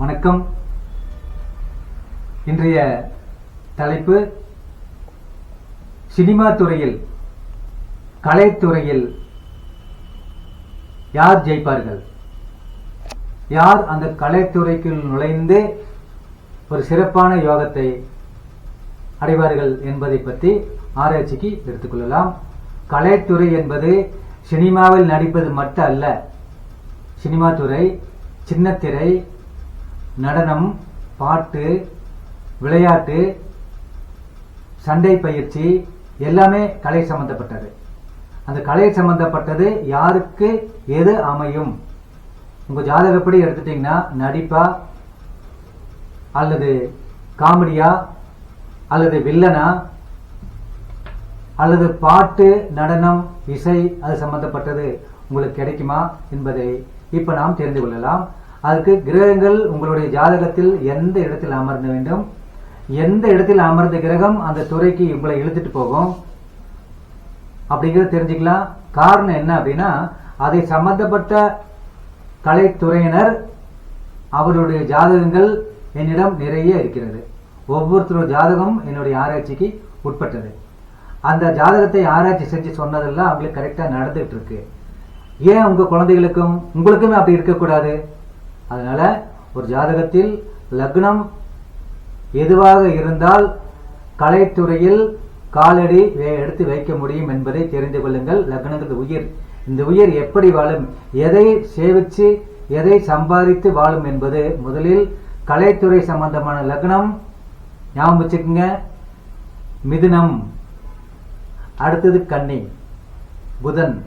வணக்கம். இன்றைய தலைப்பு சினிமா துறையில் கலைத்துறையில் யார் ஜெயிப்பார்கள்? யார் அந்த கலைத்துறைக்குள் நுழைந்து ஒரு சிறப்பான யோகத்தை அடைவார்கள் என்பதை பற்றி ஆராய்ச்சிக்கு எடுத்துக்கொள்ளலாம் கலைத்துறை என்பது சினிமாவில் நடிப்பது மட்டும் அல்ல சினிமா துறை சின்னத்திரை நடனம் பாட்டு விளையாட்டு சண்டை பயிற்சி எல்லாமே கலை சம்பந்தப்பட்டது. அந்த கலை சம்பந்தப்பட்டது யாருக்கு எது அமையும்? உங்க ஜாதகப்படி எடுத்துட்டீங்கன்னா நடிப்பா அல்லது காமெடியா அல்லது வில்லனா அல்லது பாட்டு நடனம் இசை அது சம்பந்தப்பட்டது உங்களுக்கு கிடைக்குமா என்பதை இப்ப நாம் தெரிந்து கொள்ளலாம். அதுக்கு கிரகங்கள் உங்களுடைய ஜாதகத்தில் எந்த இடத்தில் அமர்ந்த வேண்டும்? எந்த இடத்தில் அமர்ந்த கிரகம் அந்த துறைக்கு உங்களை இழுத்துட்டு போகும்? அப்படிங்கிறத தெரிஞ்சுக்கலாம். காரணம் என்ன அப்படின்னா அதை சம்பந்தப்பட்ட கலைத்துறையினர் அவருடைய ஜாதகங்கள் என்னிடம் நிறைய இருக்கிறது. ஒவ்வொருத்தரோட ஜாதகம் என்னுடைய ஆராய்ச்சிக்கு உட்பட்டது. அந்த ஜாதகத்தை ஆராய்ச்சி செஞ்சு சொன்னதெல்லாம் அவங்களுக்கு கரெக்டாக நடந்துட்டு இருக்கு. ஏன் உங்க குழந்தைகளுக்கும் உங்களுக்குமே அப்படி இருக்கக்கூடாது? அதனால ஒரு ஜாதகத்தில் லக்னம் எதுவாக இருந்தால் கலைத்துறையில் காலடி வே- எடுத்து வைக்க முடியும் என்பதை தெரிந்து கொள்ளுங்கள். லக்னங்கிறது உயிர். இந்த உயிர் எப்படி வாழும்? எதை சேவிச்சு எதை சம்பாதித்து வாழும் என்பது முதலில் கலைத்துறை சம்பந்தமான லக்னம் ஞாபகம் வச்சுக்கோங்க. மிதுனம். அடுத்தது கன்னி. புதன்.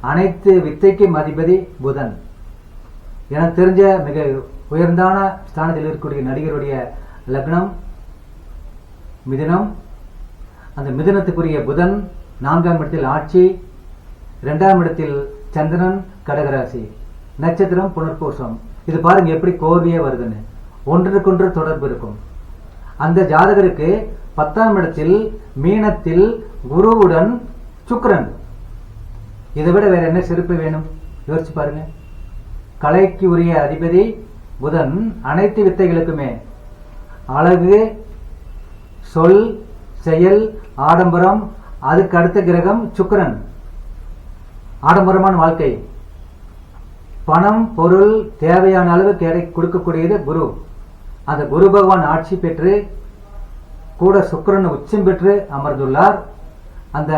அனைத்து வித்தைக்கும் அதிபதி புதன். எனக்கு தெரிஞ்ச மிக உயர்ந்தான ஸ்தானத்தில் இருக்கக்கூடிய நடிகருடைய லக்னம் மிதினம். அந்த மிதினத்துக்குரிய புதன் நான்காம் இடத்தில் ஆட்சி இரண்டாம் இடத்தில் சந்திரன் கடகராசி. நட்சத்திரம் புனர்பூசம். இது பாருங்க எப்படி கோர்வையா வருதுன்னு. ஒன்றுக்கொன்று தொடர்பு இருக்கும். அந்த ஜாதகருக்கு பத்தாம் இடத்தில் மீனத்தில் குருவுடன் சுக்கரன். இதை விட வேற என்ன சிறப்பு வேணும்? யோசிச்சு பாருங்க. கலைக்கு உரிய அதிபதி புதன் அனைத்து வித்தைகளுக்குமே. அழகு சொல் செயல் ஆடம்பரம் அதுக்கு அடுத்த கிரகம் சுக்கரன். ஆடம்பரமான வாழ்க்கை. பணம் பொருள் தேவையான அளவு கிடை கொடுக்கக்கூடியது குரு. அந்த குரு பகவான் ஆட்சி பெற்று கூட சுக்கரன் உச்சம் பெற்று அமர்ந்துள்ளார். அந்த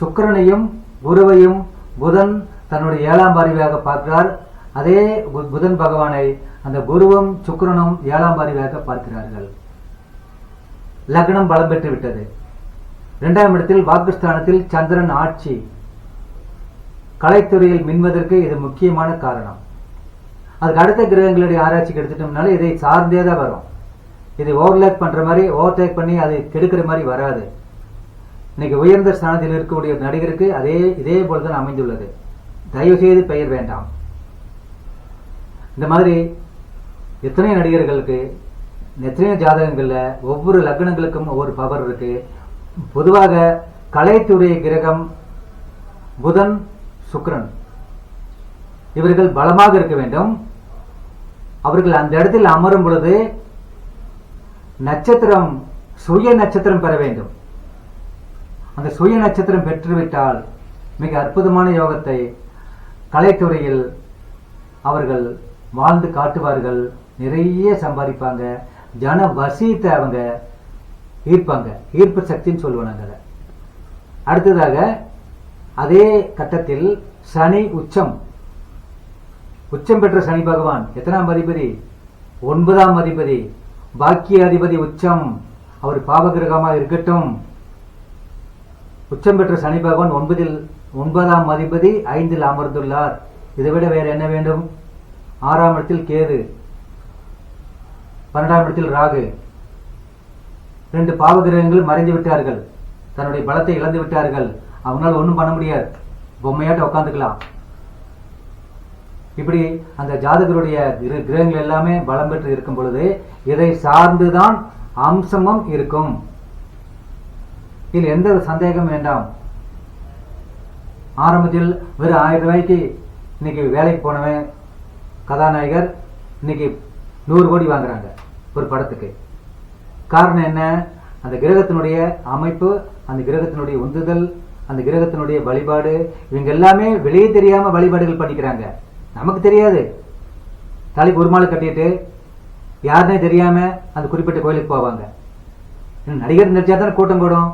சுக்கரனையும் குருவையும் புதன் தன்னுடைய ஏழாம் பார்வையாக பார்க்கிறார். அதே பு- புதன் பகவானை அந்த குருவும் சுக்கரனும் ஏழாம் பார்வையாக பார்க்கிறார்கள். லக்னம் பலம் பெற்று விட்டது. இரண்டாம் இடத்தில் பாகிஸ்தானத்தில் சந்திரன் ஆட்சி. கலைத்துறையில் மின்வதற்கு இது முக்கியமான காரணம். அதுக்கு அடுத்த கிரகங்களுடைய ஆராய்ச்சிக்கு எடுத்துட்டோம்னால இதை சார்ந்தே தான் வரும். இது ஓவர்லேக் பண்ற மாதிரி ஓவர்டேக் பண்ணி அது கெடுக்கிற மாதிரி வராது. இன்னைக்கு உயர்ந்த ஸ்தானத்தில் இருக்கக்கூடிய நடிகருக்கு அதே இதே போலதான் அமைந்துள்ளது. தயவு செய்து பெயர் வேண்டாம். இந்த மாதிரி எத்தனை நடிகர்களுக்கு எத்தனையோ ஜாதகங்களில் ஒவ்வொரு லக்னங்களுக்கும் ஒவ்வொரு பவர் இருக்கு. பொதுவாக கலைத்துறை கிரகம் புதன் சுக்ரன் இவர்கள் பலமாக இருக்க வேண்டும். அவர்கள் அந்த இடத்தில் அமரும் பொழுது நட்சத்திரம் சுய நட்சத்திரம் பெற வேண்டும். அந்த சுய நட்சத்திரம் பெற்றுவிட்டால் மிக அற்புதமான யோகத்தை கலைத்துறையில் அவர்கள் வாழ்ந்து காட்டுவார்கள். நிறைய சம்பாதிப்பாங்க. ஜன வசியத்தை அவங்க ஈர்ப்பாங்க. ஈர்ப்பு சக்தின்னு சொல்லுவாங்க அதை. அடுத்ததாக அதே கட்டத்தில் சனி உச்சம். உச்சம் பெற்ற சனி பகவான் எத்தனாம் அதிபதி? ஒன்பதாம் அதிபதி. பாக்கிய அதிபதி உச்சம். அவர் பாவகிரகமாக இருக்கட்டும். உச்சம் பெற்ற சனி பகவான் ஒன்பதில் ஒன்பதாம் அதிபதி ஐந்தில் அமர்ந்துள்ளார். இதை விட வேற என்ன வேண்டும்? ஆறாம் இடத்தில் கேது பன்னெண்டாம் இடத்தில் ராகு. ரெண்டு பாவகிரகங்கள் மறைந்து விட்டார்கள். தன்னுடைய பலத்தை இழந்து விட்டார்கள். அவங்களால ஒண்ணும் பண்ண முடியாது. பொம்மையாட்ட உட்காந்துக்கலாம் இப்படி அந்த ஜாதகருடைய இரு கிரகங்கள் எல்லாமே பலம் பெற்று இருக்கும் பொழுது இதை சார்ந்துதான் அம்சமும் இருக்கும். இதில் எந்த சந்தேகம் வேண்டாம். ஆரம்பத்தில் வெறும் ஆயிரம் ரூபாய்க்கு இன்னைக்கு வேலைக்கு போனவன் கதாநாயகர் இன்னைக்கு நூறு கோடி வாங்குறாங்க ஒரு படத்துக்கு. காரணம் என்ன? அந்த கிரகத்தினுடைய அமைப்பு அந்த கிரகத்தினுடைய உந்துதல் அந்த கிரகத்தினுடைய வழிபாடு இவங்க எல்லாமே வெளியே தெரியாம வழிபாடுகள் பண்ணிக்கிறாங்க. நமக்கு தெரியாது. தலைக்கு ஒரு மாலை கட்டிட்டு யாருனே தெரியாம அந்த குறிப்பிட்ட கோயிலுக்கு போவாங்க. நடிகர் நடிச்சா தானே கூட்டம் கூடும்?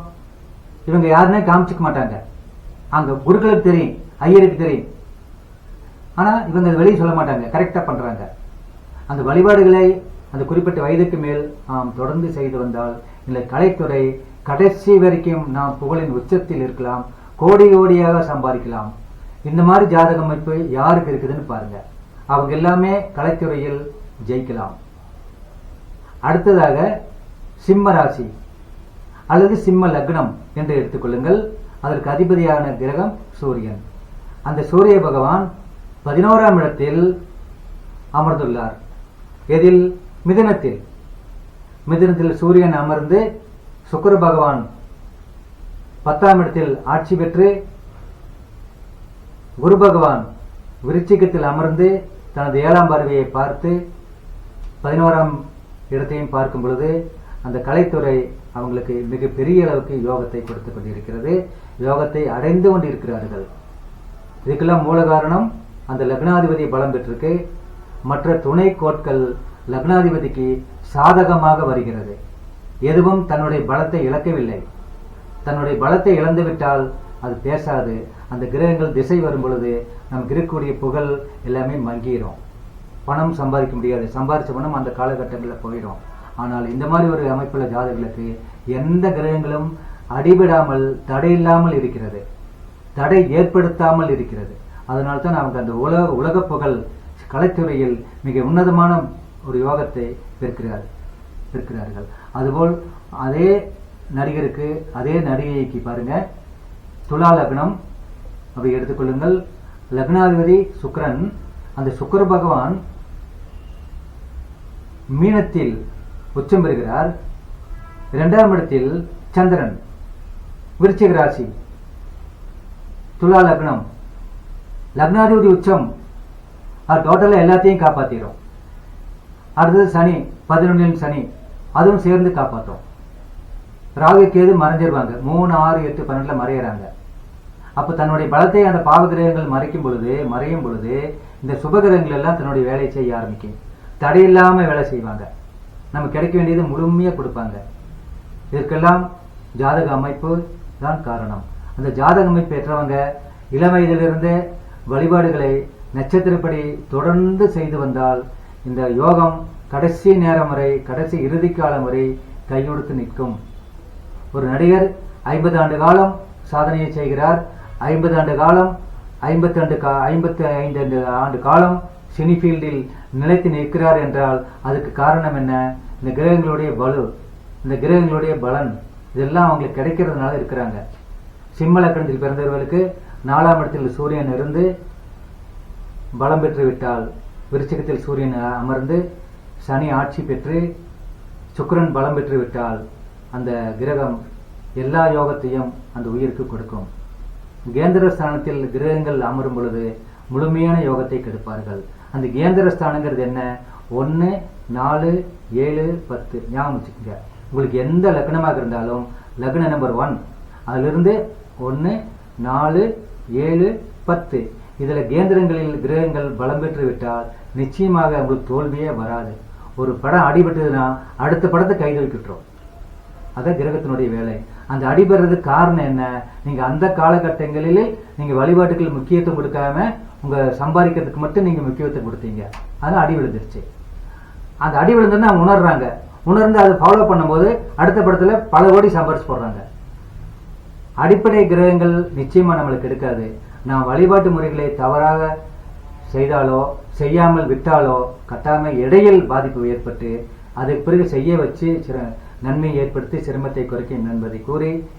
இவங்க யாருனே காமிச்சிக்க மாட்டாங்க. அங்க குருக்களுக்கு தெரியும் ஐயருக்கு தெரியும். ஆனா இவங்க அதை வெளியே சொல்ல மாட்டாங்க. கரெக்டா பண்றாங்க. அந்த வழிபாடுகளை அந்த குறிப்பிட்ட வயதுக்கு மேல் நாம் தொடர்ந்து செய்து வந்தால் இந்த கலைத்துறை கடைசி வரைக்கும் நாம் புகழின் உச்சத்தில் இருக்கலாம் கோடி கோடியாக சம்பாதிக்கலாம். இந்த மாதிரி ஜாதக அமைப்பு யாருக்கு இருக்குதுன்னு பாருங்க. அவங்க எல்லாமே கலைத்துறையில் ஜெயிக்கலாம். அடுத்ததாக சிம்ம ராசி அல்லது சிம்ம லக்னம் என்று எடுத்துக்கொள்ளுங்கள் அதற்கு அதிபதியான கிரகம் சூரியன். அந்த சூரிய பகவான் பதினோராம் இடத்தில் அமர்ந்துள்ளார். எதில்? மிதனத்தில். மிதனத்தில் சூரியன் அமர்ந்து சுக்கர பகவான் பத்தாம் இடத்தில் ஆட்சி பெற்று குரு பகவான் விருச்சிகத்தில் அமர்ந்து தனது ஏழாம் பார்வையை பார்த்து பதினோராம் இடத்தையும் பார்க்கும் பொழுது அந்த கலைத்துறை அவங்களுக்கு மிக பெரிய அளவுக்கு யோகத்தை கொடுத்து கொண்டிருக்கிறது. யோகத்தை அடைந்து கொண்டிருக்கிறார்கள். இதுக்கெல்லாம் மூல காரணம் அந்த லக்னாதிபதி பலம் பெற்றிருக்கு. மற்ற துணை கோட்கள் லக்னாதிபதிக்கு சாதகமாக வருகிறது. எதுவும் தன்னுடைய பலத்தை இழக்கவில்லை. தன்னுடைய பலத்தை இழந்துவிட்டால் அது பேசாது. அந்த கிரகங்கள் திசை வரும் பொழுது நமக்கு இருக்கக்கூடிய புகழ் எல்லாமே மங்கிரும். பணம் சம்பாதிக்க முடியாது. சம்பாதிச்ச பணம் அந்த காலகட்டங்களில் போயிடும். ஆனால் இந்த மாதிரி ஒரு அமைப்புள்ள ஜாதகங்களுக்கு எந்த கிரகங்களும் அடிபடாமல் தடை இல்லாமல் இருக்கிறது. தடை ஏற்படுத்தாமல் இருக்கிறது. அதனால தான் அவங்க அந்த உலக உலக புகழ் கலைத்துறையில் மிக உன்னதமான ஒரு யோகத்தை பெறுகிறார் பெறுகிறார்கள் அதுபோல் அதே நடிகருக்கு அதே நடிகைக்கு பாருங்க துலா லக்னம். அப்படி எடுத்துக்கொள்ளுங்கள் லக்னாதிபதி சுக்ரன் அந்த சுக்கிர பகவான் மீனத்தில் உச்சம் பெறுகிறார். இரண்டாம் இடத்தில் சந்திரன் விருச்சிக ராசி. துலா லக்னம். லக்னாதிபதி உச்சம். அது டோட்டலாக எல்லாத்தையும் காப்பாத்திரும். அடுத்தது சனி பதினொன்றில் சனி. அதுவும் சேர்ந்து காப்பாற்றும் ராகு கேது மறைஞ்சிருவாங்க. மூணு ஆறு எட்டு பன்னெண்டுல மறையிறாங்க. அப்ப தன்னுடைய பலத்தை அந்த பாவகிரகங்கள் மறைக்கும் பொழுது மறையும் பொழுது இந்த சுபகிரகங்கள் எல்லாம் தன்னுடைய வேலையை செய்ய ஆரம்பிக்கும். தடையில்லாமல் வேலை செய்வாங்க. நமக்கு கிடைக்க வேண்டியது முழுமையா கொடுப்பாங்க. இதற்கெல்லாம் ஜாதக அமைப்பு தான் காரணம். அந்த ஜாதக அமைப்பு பெற்றவங்க இளம் வயதிலிருந்து வழிபாடுகளை நட்சத்திரப்படி தொடர்ந்து செய்து வந்தால் இந்த யோகம் கடைசி நேரம் வரை கடைசி இறுதி காலம் வரை கையொடுத்து நிற்கும். ஒரு நடிகர் ஐம்பது ஆண்டு காலம் சாதனையை செய்கிறார். ஐம்பது ஆண்டு காலம் ஐம்பத்தி ஆண்டு கா ஐம்பத்தி ஐந்து ஆண்டு காலம் சினிஃபீல்டில் நிலைத்து நிற்கிறார் என்றால் அதுக்கு காரணம் என்ன? இந்த கிரகங்களுடைய வலு இந்த கிரகங்களுடைய பலன் இதெல்லாம் அவங்களுக்கு கிடைக்கிறதுனால இருக்கிறாங்க. சிம்ம லக்கணத்தில் பிறந்தவர்களுக்கு நாலாம் இடத்தில் சூரியன் இருந்து பலம் பெற்றுவிட்டால் விருச்சிகத்தில் சூரியன் அமர்ந்து சனி ஆட்சி பெற்று சுக்கிரன் பலம் பெற்றுவிட்டால் அந்த கிரகம் எல்லா யோகத்தையும் அந்த உயிருக்கு கொடுக்கும். கேந்திர ஸ்தானத்தில் கிரகங்கள் அமரும் பொழுது முழுமையான யோகத்தை கெடுப்பார்கள். அந்த கேந்திர ஸ்தானங்கிறது என்ன? ஒன்று நாலு ஏழு பத்து. ஞாபகம் வச்சுக்கோங்க. உங்களுக்கு எந்த லக்னமாக இருந்தாலும் லக்ன நம்பர் ஒன் அதிலிருந்து ஒன்று நாலு ஏழு பத்து. இதில் கேந்திரங்களில் கிரகங்கள் பலம் பெற்று விட்டால் நிச்சயமாக உங்களுக்கு தோல்வியே வராது. ஒரு படம் அடிபட்டதுன்னா அடுத்த படத்தை கைகள் வைக்கிட்டுரும் அதான் கிரகத்தினுடைய வேலை. அந்த அடிபடுறதுக்கு காரணம் என்ன? நீங்க அந்த காலகட்டங்களிலே நீங்க வழிபாட்டுகள் முக்கியத்துவம் கொடுக்காம உங்க சம்பாதிக்கிறதுக்கு மட்டும் நீங்க முக்கியத்துவம் கொடுத்தீங்க. அதனால அடி விழுந்துருச்சு. அந்த அடி விழுந்தோன்னா அவங்க உணர்றாங்க. உணர்ந்து அதை ஃபாலோ பண்ணும்போது அடுத்த படத்துல பல கோடி சம்பாரிச்சு போடுறாங்க. அடிப்படை கிரகங்கள் நிச்சயமா நம்மளுக்கு எடுக்காது. நாம் வழிபாட்டு முறைகளை தவறாக செய்தாலோ செய்யாமல் விட்டாலோ கட்டாம இடையில் பாதிப்பு ஏற்பட்டு அதுக்கு பிறகு செய்ய வச்சு சிற நன்மை ஏற்படுத்தி சிரமத்தை குறைக்கும் என்பதை கூறி